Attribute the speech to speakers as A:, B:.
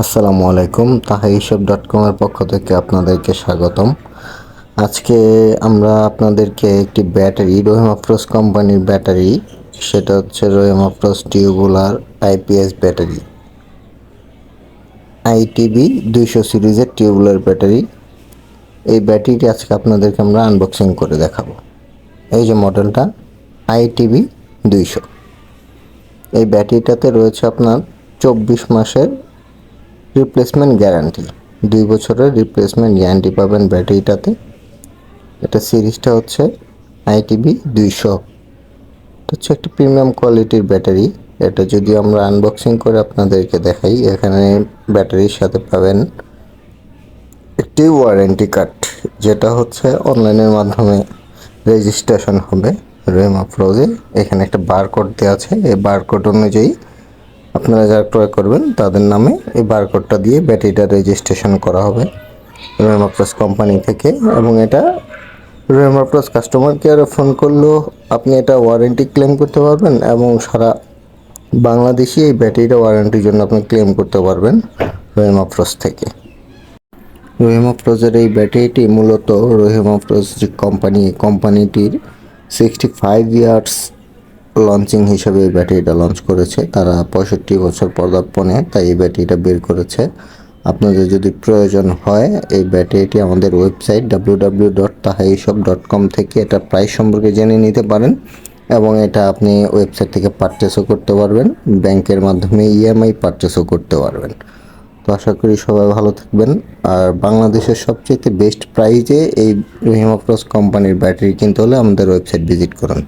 A: আসসালামু আলাইকুম তাহা ইসব ডট কমের পক্ষ থেকে আপনাদেরকে স্বাগতম। আজকে আমরা আপনাদেরকে একটি ব্যাটারি রহিম আফরোজ কোম্পানির ব্যাটারি, সেটা হচ্ছে Rahim Afroz tubular IPS battery. ITB দুইশো সিরিজের টিউবুলার ব্যাটারি। এই ব্যাটারিটি আজকে আপনাদেরকে আমরা আনবক্সিং করে দেখাবো। এই যে মডেলটা আইটিবি দুইশো। এই ব্যাটারিটাতে রয়েছে আপনার চব্বিশ মাসের রিপ্লেসমেন্ট গ্যারান্টি দুই বছরের রিপ্লেসমেন্ট গ্যারান্টি পাবেন ব্যাটারিটাতে। এটা সিরিজটা হচ্ছে আইটিবি দুইশো। হচ্ছে একটা প্রিমিয়াম কোয়ালিটির ব্যাটারি। এটা যদি আমরা আনবক্সিং করে আপনাদেরকে দেখাই, এখানে ব্যাটারির সাথে পাবেন একটি ওয়ারেন্টি কার্ড যেটা হচ্ছে অনলাইনের মাধ্যমে রেজিস্ট্রেশন হবে। রেমা ফ্রোজে এখানে একটা বারকোড দেওয়া আছে। এই বারকোড অনুযায়ী আপনারা যারা ক্রয় করবেন, তাদের নামে এই বারকোডটা দিয়ে ব্যাটারিটা রেজিস্ট্রেশন করা হবে। রেমা প্লাস কোম্পানি থেকে এবং এটা রেমা প্লাস কাস্টমার কেয়ারে ফোন করলেও আপনি এটা ওয়ারেন্টি ক্লেম করতে পারবেন এবং সারা বাংলাদেশি এই ব্যাটারিটা ওয়ারেন্টির জন্য আপনি ক্লেম করতে পারবেন রহিম আফরোজ থেকে। রহিম এই ব্যাটারিটি মূলত রহিম যে কোম্পানি কোম্পানিটির সিক্সটি ফাইভ ইয়ার্স লঞ্চিং হিসেবে এই ব্যাটারিটা লঞ্চ করেছে। তারা পঁয়ষট্টি বছর পদার্পণে তাই এই ব্যাটারিটা বের করেছে। আপনাদের যদি প্রয়োজন হয়, এই ব্যাটারিটি আমাদের website W dot dot com থেকে এটা প্রাইস সম্পর্কে জেনে নিতে পারেন এবং এটা আপনি ওয়েবসাইট থেকে পারচেসও করতে পারবেন ব্যাংকের মাধ্যমে ইএমআই পারচেসও করতে পারবেন। তো আশা করি সবাই ভালো থাকবেন। আর বাংলাদেশের সবচেয়ে বেস্ট প্রাইজে এই হিমাপ্রস কোম্পানির ব্যাটারি কিনতে হলে আমাদের ওয়েবসাইট ভিজিট করুন।